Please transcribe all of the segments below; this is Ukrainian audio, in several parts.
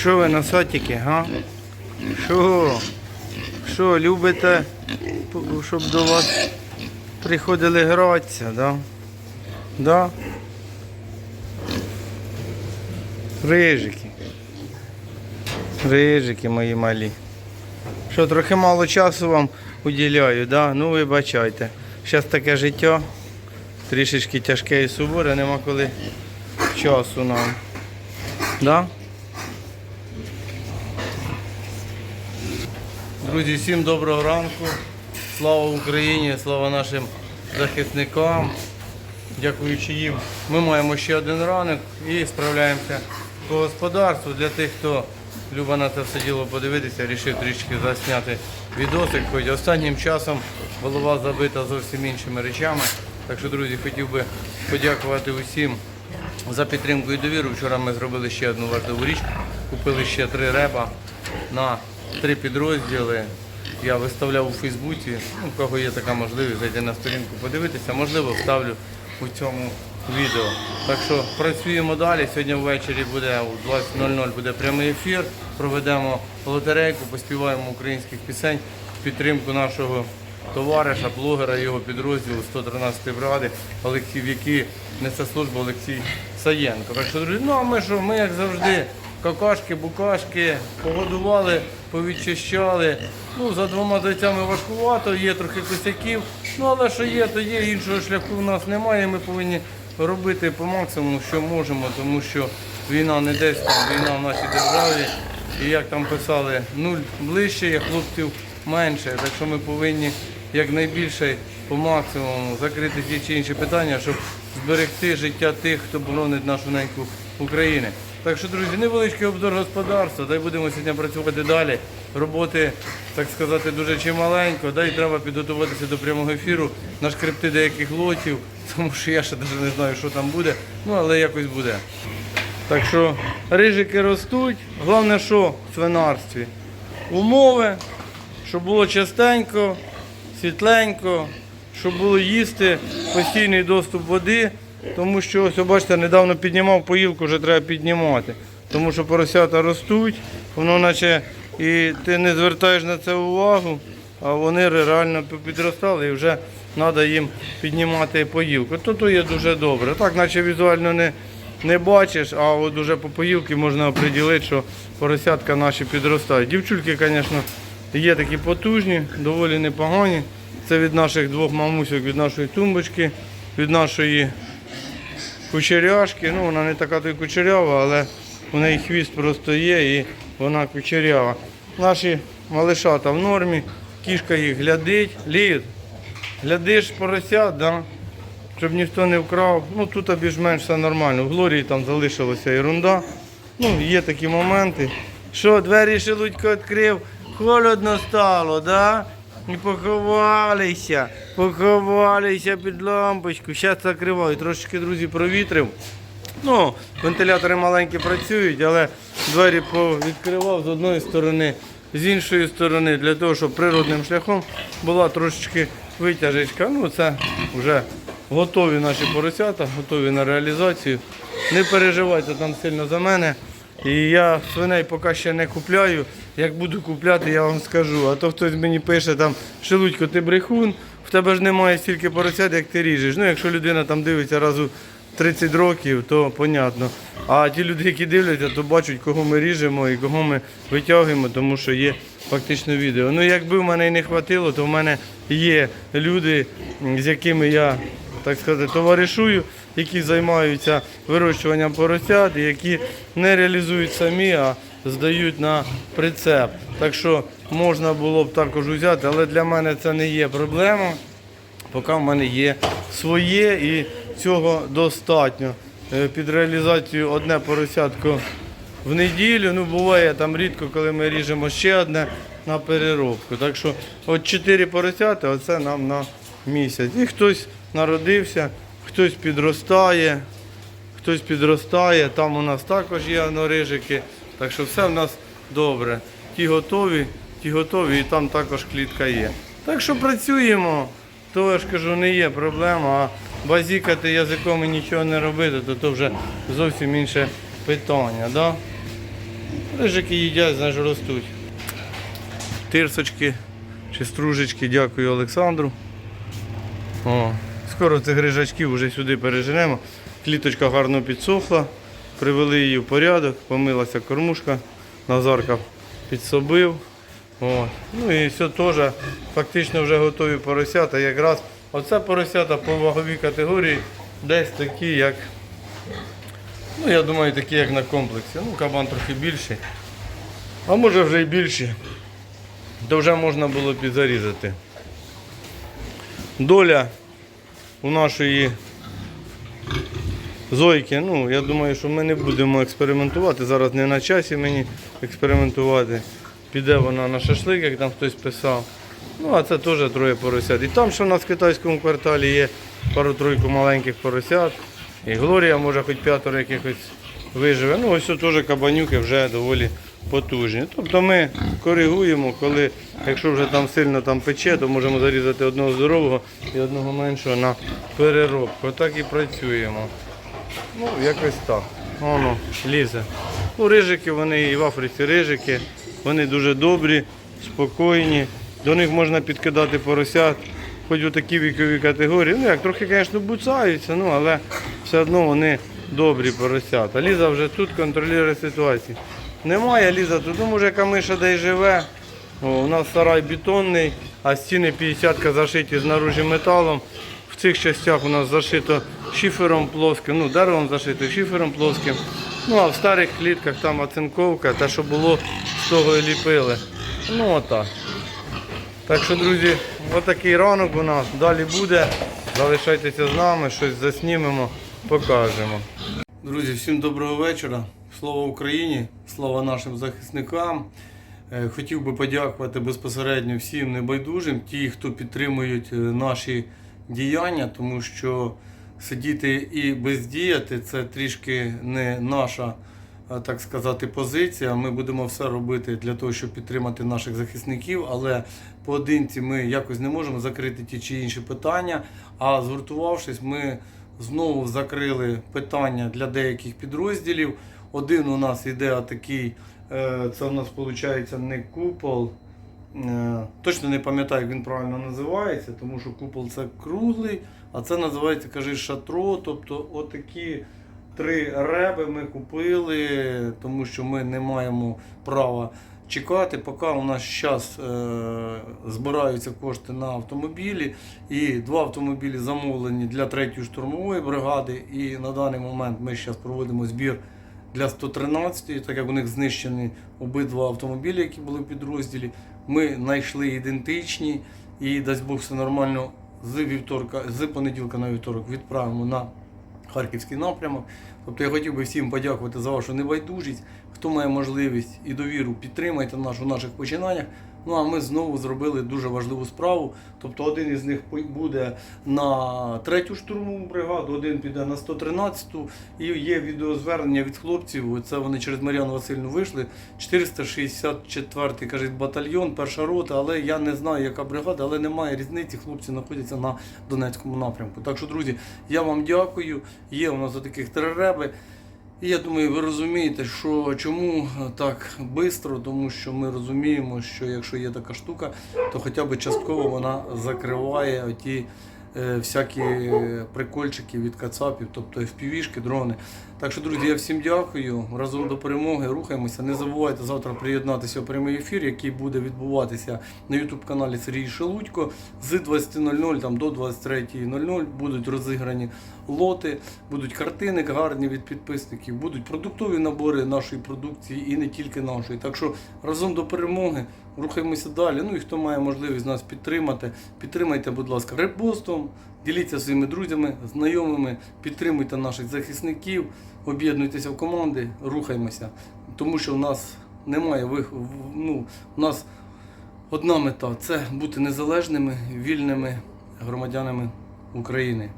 Що ви на сатіки, га? Що? Що, любите, щоб до вас приходили гратися, да? Да? Рижики. Рижики мої малі. Що, трохи мало часу вам уділяю, да? Ну вибачайте. Зараз таке життя. Трішечки тяжке і суворе, нема коли часу нам. Да? Друзі, всім доброго ранку. Слава Україні, слава нашим захисникам. Дякуючи їм, ми маємо ще один ранок і справляємося по господарству. Для тих, хто любить на це все діло подивитися, рішив трішки засняти відосик. Хоч останнім часом голова забита зовсім іншими речами. Так що, друзі, хотів би подякувати усім за підтримку і довіру. Вчора ми зробили ще одну важливу річ. Купили ще три реба на три підрозділи. Я виставляв у Фейсбуці. Ну, у кого є така можливість зайти на сторінку, подивитися. Можливо, вставлю у цьому відео. Так що працюємо далі. Сьогодні ввечері буде у 20.00 буде прямий ефір. Проведемо лотерейку, поспіваємо українських пісень в підтримку нашого товариша, блогера, його підрозділу 113 бригади, в який несе службу Олексій Саєнко. Так що, друзі, ну а ми що, ми як завжди, какашки, букашки, погодували, повідчищали. Ну, за двома зайцями важкувато, є трохи косяків. Ну але що є, то є, іншого шляху в нас немає. Ми повинні робити по максимуму, що можемо, тому що війна не десь там, війна в нашій державі. І як там писали, нуль ближче, є хлопців менше. Так що ми повинні якнайбільше по максимуму закрити ті чи інші питання, щоб зберегти життя тих, хто боронить нашу неньку України. Так що, друзі, невеличкий обзор господарства, дай будемо сьогодні працювати далі. Роботи, так сказати, дуже чималенько, дай треба підготуватися до прямого ефіру, нашкребти деяких лотів, тому що я ще навіть не знаю, що там буде, ну але якось буде. Так що рижики ростуть. Головне, що в свинарстві? Умови, щоб було частенько, світленько, щоб було їсти, постійний доступ води. Тому що ось, бачите, недавно піднімав поїлку, вже треба піднімати. Тому що поросята ростуть, воно наче і ти не звертаєш на це увагу, а вони реально підростали і вже треба їм піднімати поїлку. То то є дуже добре. Так, наче візуально не, не бачиш, а от уже по поїлці можна оприділити, що поросятка наші підростають. Дівчульки, звісно, є такі потужні, доволі непогані. Це від наших двох мамусок, від нашої тумбочки, від нашої кучеряшки. Ну, вона не така то й кучерява, але у неї хвіст просто є і вона кучерява. Наші малишата в нормі, кішка їх глядить. Лід, глядиш поросят, да? щоб ніхто не вкрав. Ну тут більш-менш все нормально. В Глорії там залишилася ерунда. Ну, є такі моменти. Що, двері Шелудько відкрив, холодно стало, да? І поховалися, поховалися під лампочку. Зараз закриваю. Трошечки, друзі, провітрив. Ну, вентилятори маленькі працюють, але двері відкривав з одної сторони, з іншої сторони, для того, щоб природним шляхом була трошечки витяжечка. Ну, це вже готові наші поросята, готові на реалізацію. Не переживайте там сильно за мене. І я свиней поки ще не купляю. Як буду купляти, я вам скажу. А то хтось мені пише там, Шелудько, ти брехун, в тебе ж немає стільки поросят, як ти ріжеш. Ну, якщо людина там дивиться разу 30 років, то понятно. А ті люди, які дивляться, то бачать, кого ми ріжемо і кого ми витягуємо, тому що є фактично відео. Ну, якби в мене і не хватило, то в мене є люди, з якими я так сказати, товаришую, які займаються вирощуванням поросят, які не реалізують самі, а здають на прицеп. Так що можна було б також взяти, але для мене це не є проблема, поки в мене є своє і цього достатньо. Е, Під реалізацію одне поросятко в неділю. Ну, буває там рідко, коли ми ріжемо ще одне на переробку. Так що от чотири поросята, оце нам на місяць. І хтось народився, хтось підростає, хтось підростає. Там у нас також є норижики. Так що все в нас добре. Ті готові, ті готові, і там також клітка є. Так що працюємо, то я ж кажу, не є проблема. А базікати язиком і нічого не робити, то то вже зовсім інше питання. Да? Рижики їдять, значить ростуть. Тирсочки чи стружечки, дякую Олександру. О, скоро цих грижачків вже сюди переженемо. Кліточка гарно підсохла, привели її в порядок, помилася кормушка, Назарка підсобив. От. Ну і все теж фактично вже готові поросята. Якраз оце поросята по ваговій категорії десь такі, як, ну я думаю, такі, як на комплексі. Ну, кабан трохи більший. А може вже й більші. То вже можна було підзарізати. Доля у нашої Зойки, ну, я думаю, що ми не будемо експериментувати. Зараз не на часі мені експериментувати. Піде вона на шашлик, як там хтось писав. Ну, а це теж троє поросят. І там, що у нас в китайському кварталі є пару-тройку маленьких поросят. І Глорія, може, хоч п'ятеро якихось виживе. Ну, ось теж кабанюки вже доволі потужні. Тобто ми коригуємо, коли, якщо вже там сильно там пече, то можемо зарізати одного здорового і одного меншого на переробку. Отак і працюємо. Ну, якось так. Воно лізе. Ну, рижики, вони і в Африці рижики, вони дуже добрі, спокійні. До них можна підкидати поросят, хоч у такі вікові категорії. Ну як, трохи, звісно, буцаються, ну, але все одно вони добрі поросята. Ліза вже тут контролює ситуацію. Немає Ліза тут, може яка миша де й живе. О, у нас сарай бетонний, а стіни 50 зашиті знаружі металом. В цих частях у нас зашито шифером плоским, ну деревом зашито, шифером плоским. Ну а в старих клітках там оцинковка, те, що було, з того і ліпили. Ну отак. Так що, друзі, отакий ранок у нас. Далі буде. Залишайтеся з нами, щось заснімемо, покажемо. Друзі, всім доброго вечора. Слава Україні, слава нашим захисникам. Е, Хотів би подякувати безпосередньо всім небайдужим, ті, хто підтримують е, наші діяння, тому що сидіти і бездіяти це трішки не наша, е, так сказати, позиція. Ми будемо все робити для того, щоб підтримати наших захисників, але поодинці ми якось не можемо закрити ті чи інші питання. А згуртувавшись, ми знову закрили питання для деяких підрозділів. Один у нас іде такий, е, це у нас виходить не купол. Е, Точно не пам'ятаю, як він правильно називається, тому що купол це круглий, а це називається, кажи, шатро. Тобто отакі три реби ми купили, тому що ми не маємо права чекати, поки у нас зараз е, збираються кошти на автомобілі. І два автомобілі замовлені для 3-ї штурмової бригади. І на даний момент ми зараз проводимо збір для 113-ї, так як у них знищені обидва автомобілі, які були в підрозділі. Ми знайшли ідентичні і дасть Бог все нормально з вівторка, з понеділка на вівторок відправимо на Харківський напрямок. Тобто я хотів би всім подякувати за вашу небайдужість. Хто має можливість і довіру, підтримайте нас у наших починаннях. Ну а ми знову зробили дуже важливу справу. Тобто один із них буде на третю штурмову бригаду, один піде на 113-ту. І є відеозвернення від хлопців. Це вони через Мар'яну Васильівну вийшли. 464-й кажуть, батальйон, перша рота, але я не знаю, яка бригада, але немає різниці. Хлопці знаходяться на Донецькому напрямку. Так що, друзі, я вам дякую. Є у нас таких три реби. І я думаю, ви розумієте, що чому так швидко, тому що ми розуміємо, що якщо є така штука, то хоча б частково вона закриває оті е, всякі прикольчики від кацапів, тобто FPV-шки, дрони. Так що, друзі, я всім дякую. Разом до перемоги рухаємося. Не забувайте завтра приєднатися у прямий ефір, який буде відбуватися на YouTube каналі Сергій Шелудько. З 20.00 там, до 23.00 будуть розіграні лоти, будуть картини гарні від підписників, будуть продуктові набори нашої продукції і не тільки нашої. Так що разом до перемоги рухаємося далі. Ну і хто має можливість нас підтримати, підтримайте, будь ласка, репостом, діліться своїми друзями, знайомими, підтримуйте наших захисників, об'єднуйтеся в команди, рухаємося. Тому що в нас немає вих... ну, у нас одна мета це бути незалежними, вільними громадянами України.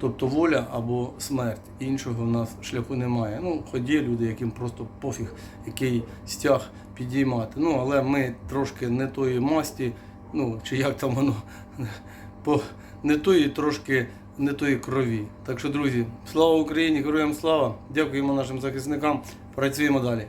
Тобто воля або смерть. Іншого в нас шляху немає. Ну, хоч є люди, яким просто пофіг, який стяг підіймати. Ну, але ми трошки не тої масті, ну, чи як там воно, по не тої трошки не тої крові. Так що, друзі, слава Україні, героям слава! Дякуємо нашим захисникам. Працюємо далі.